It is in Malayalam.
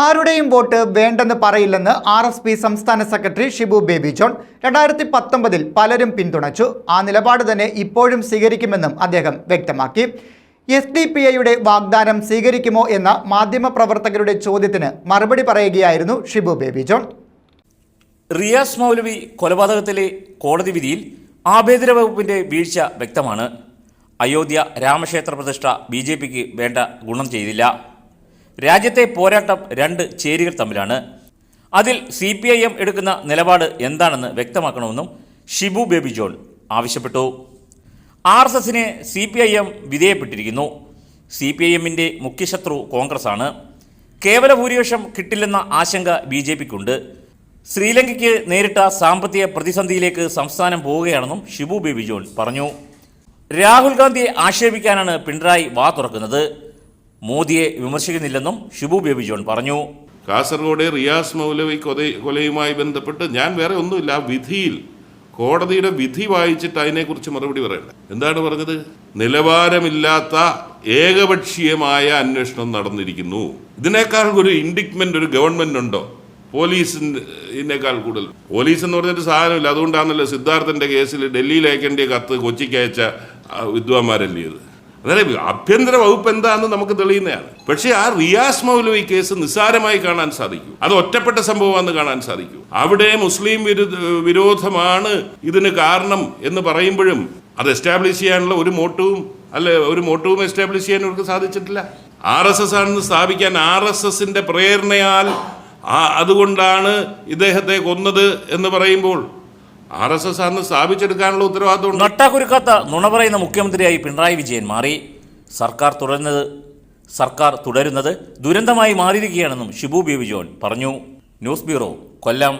ആരുടെയും വോട്ട് വേണ്ടെന്ന് പറയില്ലെന്ന് ആർ എസ് പി സംസ്ഥാന സെക്രട്ടറി ഷിബു ബേബി ജോൺ രണ്ടായിരത്തി പത്തൊമ്പതിൽ പലരും പിന്തുണച്ചു. ആ നിലപാട് തന്നെ ഇപ്പോഴും സ്വീകരിക്കുമെന്നും അദ്ദേഹം വ്യക്തമാക്കി. എസ് ഡി പി ഐയുടെ വാഗ്ദാനം സ്വീകരിക്കുമോ എന്ന മാധ്യമപ്രവർത്തകരുടെ ചോദ്യത്തിന് മറുപടി പറയുകയായിരുന്നു ഷിബു ബേബി ജോൺ. റിയാസ് മൗലവി കൊലപാതകത്തിലെ കോടതി വിധിയിൽ ആഭ്യന്തര വകുപ്പിന്റെ വീഴ്ച വ്യക്തമാണ്. അയോധ്യ രാമക്ഷേത്ര പ്രതിഷ്ഠ ബി വേണ്ട ഗുണം ചെയ്തില്ല. രാജ്യത്തെ പോരാട്ടം രണ്ട് ചേരികൾ തമ്മിലാണ്. അതിൽ സി പി ഐ എം എടുക്കുന്ന നിലപാട് എന്താണെന്ന് വ്യക്തമാക്കണമെന്നും ഷിബു ബേബി ജോൺ ആവശ്യപ്പെട്ടു. ആർ എസ് എസിനെ സി പി ഐ എം വിധേയപ്പെട്ടിരിക്കുന്നു. സി പി ഐ എമ്മിന്റെ മുഖ്യശത്രു കോൺഗ്രസ്സാണ്. കേവല ഭൂരിപക്ഷം കിട്ടില്ലെന്ന ആശങ്ക ബി ജെ പിക്കുണ്ട്. ശ്രീലങ്കയ്ക്ക് നേരിട്ട സാമ്പത്തിക പ്രതിസന്ധിയിലേക്ക് സംസ്ഥാനം പോവുകയാണെന്നും ഷിബു ബേബി ജോൺ പറഞ്ഞു. രാഹുൽ ഗാന്ധിയെ ആക്ഷേപിക്കാനാണ് പിണറായി വാ തുറക്കുന്നത്. മോദിയെ വിമർശിക്കുന്നില്ലെന്നും ഷിബു ബേബി ജോൺ പറഞ്ഞു. കാസർഗോഡ് റിയാസ് മൗലവി കൊല കൊലയുമായി ബന്ധപ്പെട്ട് ഞാൻ വേറെ ഒന്നുമില്ല ആ വിധിയിൽ കോടതിയുടെ വിധി വായിച്ചിട്ട് അതിനെക്കുറിച്ച് മറുപടി പറയണ്ട. എന്താണ് പറഞ്ഞത്? നിലവാരമില്ലാത്ത ഏകപക്ഷീയമായ അന്വേഷണം നടന്നിരിക്കുന്നു. ഇതിനേക്കാൾ ഒരു ഇൻഡിക്മെന്റ് ഒരു ഗവൺമെന്റ് ഉണ്ടോ? പോലീസിനേക്കാൾ കൂടുതൽ. പോലീസ് എന്ന് പറഞ്ഞിട്ട് സാധനമില്ല. അതുകൊണ്ടാണല്ലോ സിദ്ധാർത്ഥന്റെ കേസിൽ ഡൽഹിയിൽ അയക്കേണ്ട കത്ത് കൊച്ചിക്ക് അയച്ച വിദ്വാൻമാരല്ലേ ഇത്? അതായത് ആഭ്യന്തര വകുപ്പ് എന്താണെന്ന് നമുക്ക് തെളിയുന്നതാണ്. പക്ഷേ ആ റിയാസ് മൗലവി കേസ് നിസ്സാരമായി കാണാൻ സാധിക്കൂ. അത് ഒറ്റപ്പെട്ട സംഭവമാണെന്ന് കാണാൻ സാധിക്കൂ. അവിടെ മുസ്ലിം വിരോധമാണ് ഇതിന് കാരണം എന്ന് പറയുമ്പോഴും അത് എസ്റ്റാബ്ലിഷ് ചെയ്യാനുള്ള ഒരു മോട്ടവും അല്ല ഒരു മോട്ടവും എസ്റ്റാബ്ലിഷ് ചെയ്യാൻ അവർക്ക് സാധിച്ചിട്ടില്ല. ആർ എസ് എസ് ആണെന്ന് സ്ഥാപിക്കാൻ ആർ എസ് എസിന്റെ പ്രേരണയാൽ അതുകൊണ്ടാണ് ഇദ്ദേഹത്തെ കൊന്നത് എന്ന് പറയുമ്പോൾ ആർ എസ് എസ് ആണ് സ്ഥാപിച്ചെടുക്കാനുള്ള ഉത്തരവാദിത്വം നട്ടാകുരുക്കാത്ത നുണ പറയുന്ന മുഖ്യമന്ത്രിയായി പിണറായി വിജയൻ മാറി. സർക്കാർ തുടരുന്നത് സർക്കാർ തുടരുന്നത് ദുരന്തമായി മാറിയിരിക്കുകയാണെന്നും ഷിബു ബേബി ജോൺ പറഞ്ഞു. News bureau Kollam.